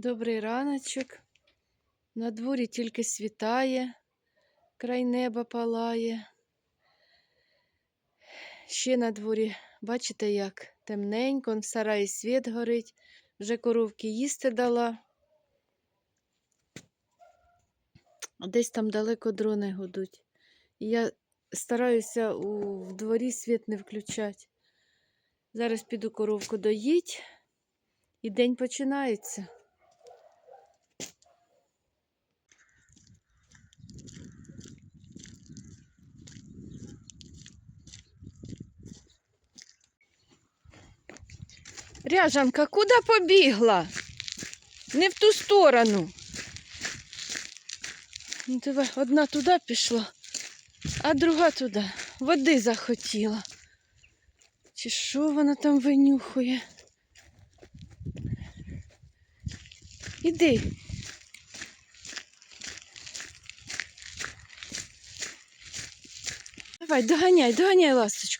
Добрий раночок. На дворі тільки світає, край неба палає. Ще на дворі, бачите, як темненько, в сараї світ горить, вже коровки їсти дала. Десь там далеко дрони гудуть. Я стараюся у в дворі світ не включати. Зараз піду коровку доїть, і день починається. Ряжанка, куди побігла? Не в ту сторону. Ну, Диви, одна туди пішла, а друга туди. Води захотіла. Чи що вона там винюхує? Іди. Давай, доганяй, доганяй, ласточку.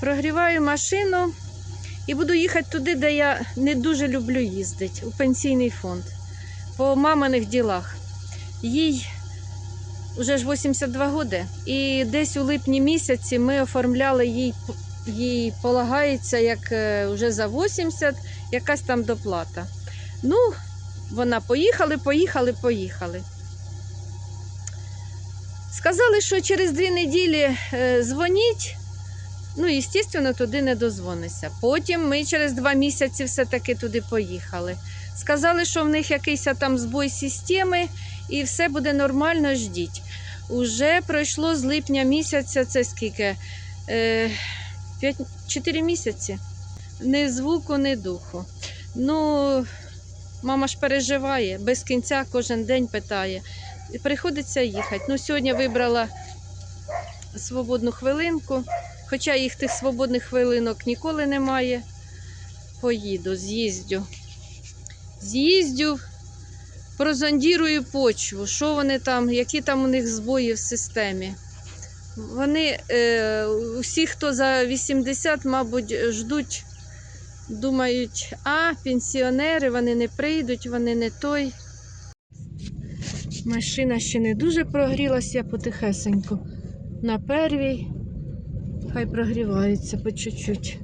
Прогріваю машину і буду їхати туди, де я не дуже люблю їздити, у пенсійний фонд. По маминих ділах. Їй вже ж 82 роки. І десь у липні місяці ми оформляли їй, їй полагається, як е, вже за 80, якась там доплата. Ну, вона поїхали, поїхали, поїхали. Сказали, що через дві неділі е, дзвоніть. Ну, звісно, туди не дозвонишся. Потім ми через два місяці все-таки туди поїхали. Сказали, що в них якийсь там збой системи і все буде нормально, ждіть. Уже пройшло з липня місяця, це скільки? Е, 5, 4 місяці. Ні звуку, ні духу. Ну, мама ж переживає, без кінця кожен день питає. Приходиться їхати. Ну, сьогодні вибрала свободну хвилинку. Хоча їх тих свободних хвилинок ніколи немає. Поїду, з'їздю. З'їздю, прозондірую почву, що вони там, які там у них збої в системі. Вони, е, усі, хто за 80, мабуть, ждуть, думають, а, пенсіонери, вони не прийдуть, вони не той. Машина ще не дуже прогрілася потихесенько. На первій. Хай прогрівається по чуть-чуть.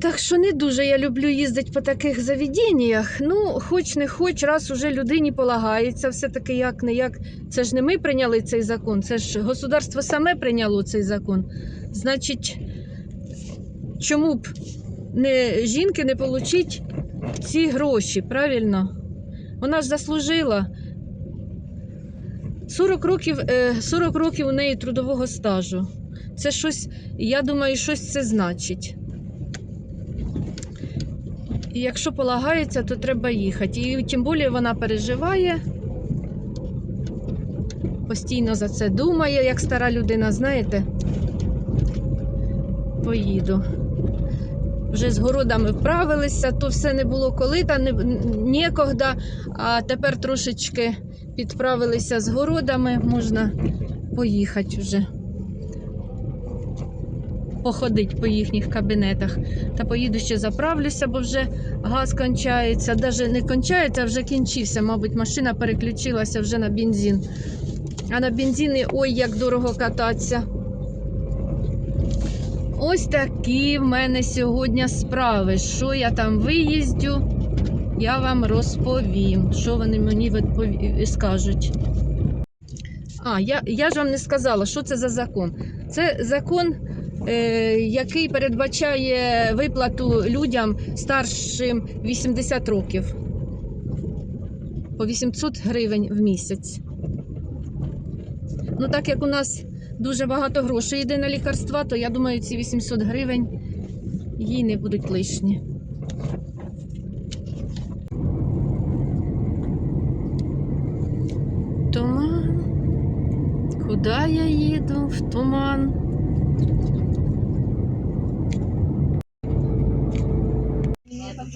Так що не дуже я люблю їздити по таких заведеннях. Ну, хоч не хоч, раз уже людині полагається, все-таки як не як. Це ж не ми прийняли цей закон, це ж государство саме прийняло цей закон. Значить, чому б не жінки не отримати ці гроші, правильно? Вона ж заслужила. 40 років, е, 40 років у неї трудового стажу. Це щось, я думаю, щось це значить. І якщо полагається, то треба їхати. І тим більше вона переживає, постійно за це думає, як стара людина, знаєте, поїду. Вже з городами вправилися, то все не було коли, та не, ніколи, а тепер трошечки підправилися з городами, можна поїхати вже. Походити по їхніх кабінетах. Та поїду ще заправлюся, бо вже газ кончається. Навіть не кончається, а вже кінчився. Мабуть, машина переключилася вже на бензин. А на бензині ой, як дорого кататися. Ось такі в мене сьогодні справи. Що я там виїздю, я вам розповім, що вони мені відпові... скажуть. А, я, я ж вам не сказала, що це за закон. Це закон, е, який передбачає виплату людям старшим 80 років. По 800 гривень в місяць. Ну, так як у нас дуже багато грошей йде на лікарства, то я думаю, ці 800 гривень їй не будуть лишні. Туман. Куди я їду? В туман. там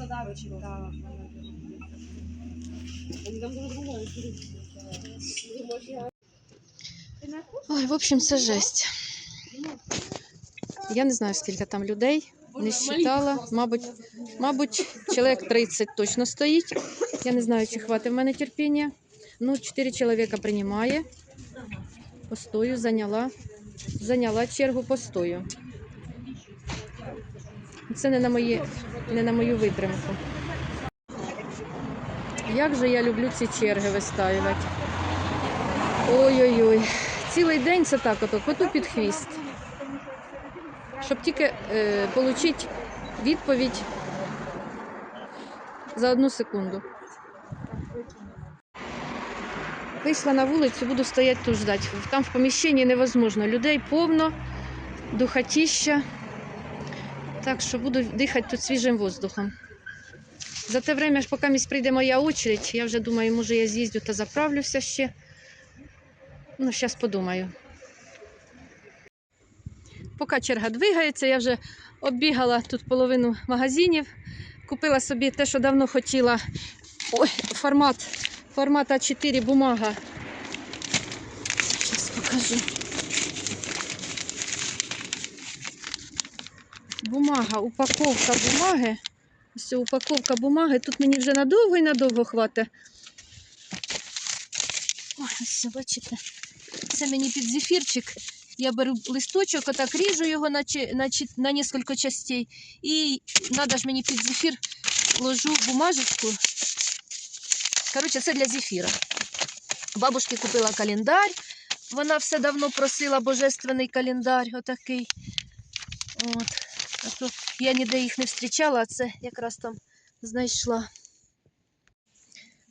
Ой, в общем, це жесть. Я не знаю, скільки там людей. Не считала. Мабуть, мабуть, чоловік 30 точно стоїть. Я не знаю, чи хватить в мене терпіння. Ну, 4 чоловіка приймає. Постою, зайняла. Зайняла чергу постою. Це не на, мої, не на мою витримку. Як же я люблю ці черги вистаювати. Ой-ой-ой. Цілий день це так, ото коту під хвіст. Щоб тільки е, отримати відповідь за одну секунду. Вийшла на вулицю, буду стояти тут ждати. Там в поміщенні невозможно. Людей повно, духотіща. Так що буду дихати тут свіжим воздухом. За те время, поки прийде моя очередь, я вже думаю, може я з'їздю та заправлюся ще. Ну, зараз подумаю. Поки черга двигається, я вже оббігала тут половину магазинів, купила собі те, що давно хотіла. Ой, формат, формат А4 бумага. Зараз покажу. Бумага, упаковка бумаги. Ось упаковка бумаги. Тут мені вже надовго і надовго хватить. Ой, ось бачите. Це мені під зефірчик. Я беру листочок, отак ріжу його на, на, на несколько частей. І треба ж мені під зефір ложу бумажечку. Коротше, це для зефіра. Бабушки купила календар. Вона все давно просила божественний календар, отакий. От. А то я ніде їх не зустрічала, а це якраз там знайшла.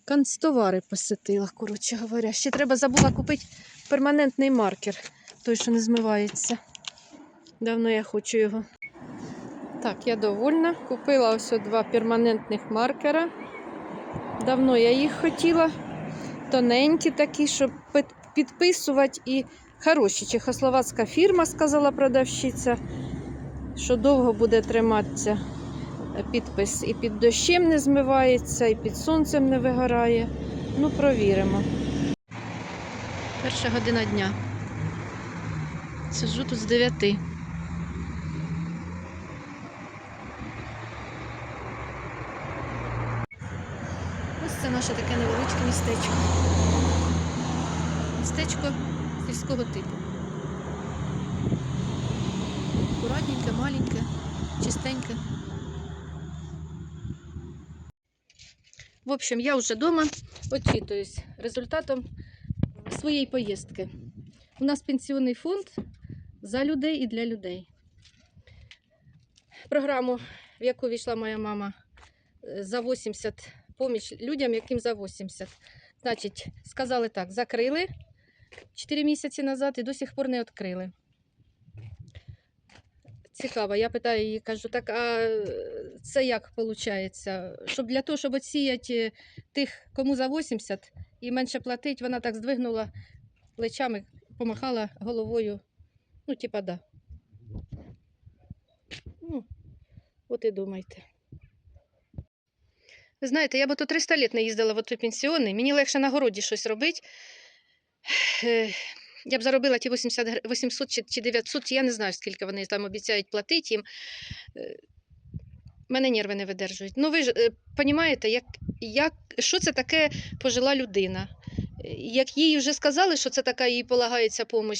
Канцтовари посетила, коротше говоря. Ще треба забула купити перманентний маркер, той, що не змивається. Давно я хочу його. Так, я довольна. Купила ось два перманентних маркера. Давно я їх хотіла. Тоненькі такі, щоб підписувати і хороші. Чехословацька фірма, сказала продавщиця, що довго буде триматися підпис. І під дощем не змивається, і під сонцем не вигорає. Ну, провіримо. Перша година дня. Сиджу тут з 9. Ось це наше таке невеличке містечко. Містечко сільського типу. Акуратненьке, маленьке, чистеньке. В общем, я вже вдома отчитуюсь результатом своєї поїздки. У нас пенсіонний фонд за людей і для людей. Програму, в яку війшла моя мама е, за 80 поміч людям, яким за 80. Значить, сказали так: закрили 4 місяці назад і до сих пор не відкрили. Цікаво, я питаю її, кажу, так а це як виходить? Щоб для того, щоб оціяти тих, кому за 80 і менше платить, вона так здвигнула плечами, помахала головою. Ну, типа, да. Ну, от і думайте. Ви знаєте, я б то 300 літ не їздила в той пенсіонний, мені легше на городі щось робити. Е, Я б заробила ті 80, 800 чи- чи 900, я не знаю, скільки вони там обіцяють платити їм. Е, Мене нерви не видержують. Ну, ви ж розумієте, як, як, що це таке пожила людина? Е, Як їй вже сказали, що це така їй полагається допомога,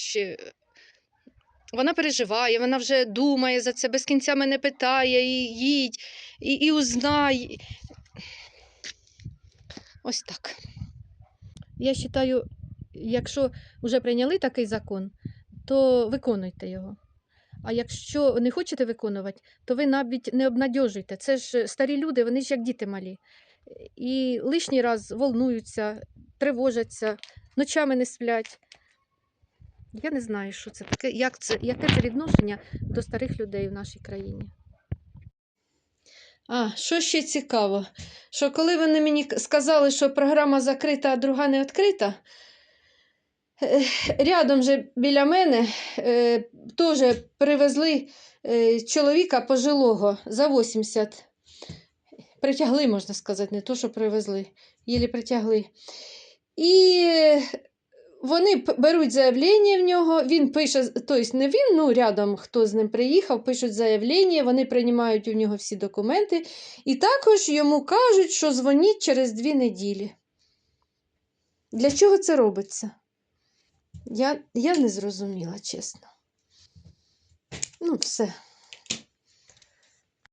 вона переживає, вона вже думає за це, без кінця мене питає, і їдь, і, і узнай. Ось так. Я вважаю, якщо вже прийняли такий закон, то виконуйте його. А якщо не хочете виконувати, то ви навіть не обнадьожуйте. Це ж старі люди, вони ж як діти малі. І лишній раз волнуються, тривожаться, ночами не сплять. Я не знаю, що це таке, як це, яке це відношення до старих людей в нашій країні. А, що ще цікаво, що коли вони мені сказали, що програма закрита, а друга не відкрита, Е, Рядом же біля мене е, теж привезли е, чоловіка пожилого за 80. Притягли, можна сказати, не то, що привезли, єлі притягли. І вони беруть заявлення в нього, він пише, тобто не він, ну рядом, хто з ним приїхав, пишуть заявлення, вони приймають у нього всі документи. І також йому кажуть, що дзвоніть через дві неділі. Для чого це робиться? Я, я не зрозуміла, чесно. Ну, все.